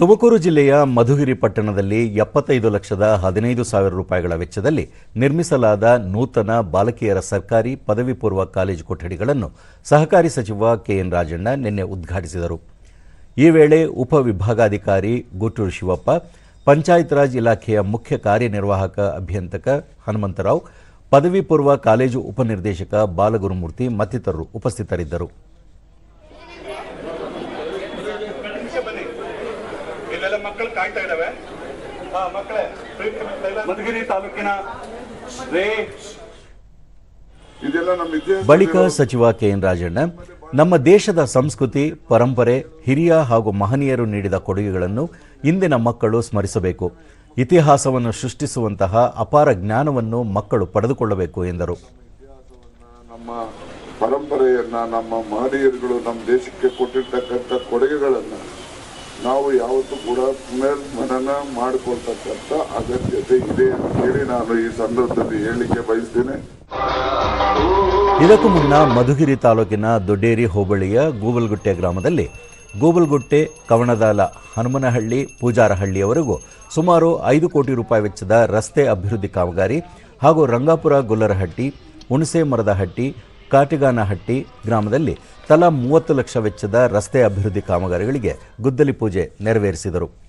ತುಮಕೂರು ಜಿಲ್ಲೆಯ ಮಧುಗಿರಿ ಪಟ್ಟಣದಲ್ಲಿ ಎಪ್ಪತ್ತೈದು ಲಕ್ಷದ ಹದಿನೈದು ಸಾವಿರ ರೂಪಾಯಿಗಳ ವೆಚ್ಚದಲ್ಲಿ ನಿರ್ಮಿಸಲಾದ ನೂತನ ಬಾಲಕಿಯರ ಸರ್ಕಾರಿ ಪದವಿ ಪೂರ್ವ ಕಾಲೇಜು ಕೊಠಡಿಗಳನ್ನು ಸಹಕಾರಿ ಸಚಿವ ಕೆಎನ್ ರಾಜಣ್ಣ ನಿನ್ನೆ ಉದ್ಘಾಟಿಸಿದರು. ಈ ವೇಳೆ ಉಪವಿಭಾಗಾಧಿಕಾರಿ ಗುಟ್ಟೂರು ಶಿವಪ್ಪ, ಪಂಚಾಯತ್ ರಾಜ್ ಇಲಾಖೆಯ ಮುಖ್ಯ ಕಾರ್ಯನಿರ್ವಾಹಕ ಅಭಿಯಂತಕ ಹನುಮಂತರಾವ್ ಪದವಿ ಪೂರ್ವ ಕಾಲೇಜು ಉಪನಿರ್ದೇಶಕ ಬಾಲಗುರುಮೂರ್ತಿ ಮತ್ತಿತರರು ಉಪಸ್ಥಿತರಿದ್ದರು. ಇಲ್ಲೆಲ್ಲ ಮಕ್ಕಳು ಕಾಯ್ತಾ ಇದಾವೆ. ಹಾ ಮಕ್ಕಳೇ ಮಧುಗಿರಿ ತಾಲೂಕಿನ ಬಳಿಕ ಸಚಿವ ಕೆಎನ್ ರಾಜಣ್ಣ ನಮ್ಮ ದೇಶದ ಸಂಸ್ಕೃತಿ ಪರಂಪರೆ ಹಿರಿಯ ಹಾಗೂ ಮಹನೀಯರು ನೀಡಿದ ಕೊಡುಗೆಗಳನ್ನು ಇಂದಿನ ಮಕ್ಕಳು ಸ್ಮರಿಸಬೇಕು. ಇತಿಹಾಸವನ್ನು ಸೃಷ್ಟಿಸುವಂತಹ ಅಪಾರ ಜ್ಞಾನವನ್ನು ಮಕ್ಕಳು ಪಡೆದುಕೊಳ್ಳಬೇಕು ಎಂದರು. ನಮ್ಮ ಪರಂಪರೆಯನ್ನ ನಮ್ಮ ಮಹನೀಯರುಗಳು ನಮ್ಮ ದೇಶಕ್ಕೆ ಕೊಟ್ಟಿರ್ತಕ್ಕಂಥ ಕೊಡುಗೆಗಳನ್ನ ನಾವು ಯಾವತ್ತೂ ಕೂಡ ಪುನರ್ಮನನ ಮಾಡಿಕೊಳ್ತಕ್ಕಂಥ ಅಗತ್ಯತೆ ಇದೆ ಅಂತ ಹೇಳಿ ನಾನು ಈ ಸಂದರ್ಭದಲ್ಲಿ ಹೇಳಲಿಕ್ಕೆ ಬಯಸ್ತೇನೆ. ಇದಕ್ಕೂ ಮುನ್ನ ಮಧುಗಿರಿ ತಾಲೂಕಿನ ದೊಡ್ಡೇರಿ ಹೋಬಳಿಯ ಗೂಬಲ್ಗುಟ್ಟೆ ಗ್ರಾಮದಲ್ಲಿ ಗೂಬಲ್ಗುಟ್ಟೆ ಕವಣದಾಲ ಹನುಮನಹಳ್ಳಿ ಪೂಜಾರಹಳ್ಳಿಯವರೆಗೂ ಸುಮಾರು ಐದು ಕೋಟಿ ರೂಪಾಯಿ ವೆಚ್ಚದ ರಸ್ತೆ ಅಭಿವೃದ್ಧಿ ಕಾಮಗಾರಿ ಹಾಗೂ ರಂಗಾಪುರ ಗೊಲ್ಲರಹಟ್ಟಿ, ಹುಣಸೆ ಮರದಹಟ್ಟಿ ಕಾಟಿಗಾನಹಟ್ಟಿ ಗ್ರಾಮದಲ್ಲಿ ತಲಾ ಮೂವತ್ತು ಲಕ್ಷ ವೆಚ್ಚದ ರಸ್ತೆ ಅಭಿವೃದ್ಧಿ ಕಾಮಗಾರಿಗಳಿಗೆ ಗುದ್ದಲಿ ಪೂಜೆ ನೆರವೇರಿಸಿದರು.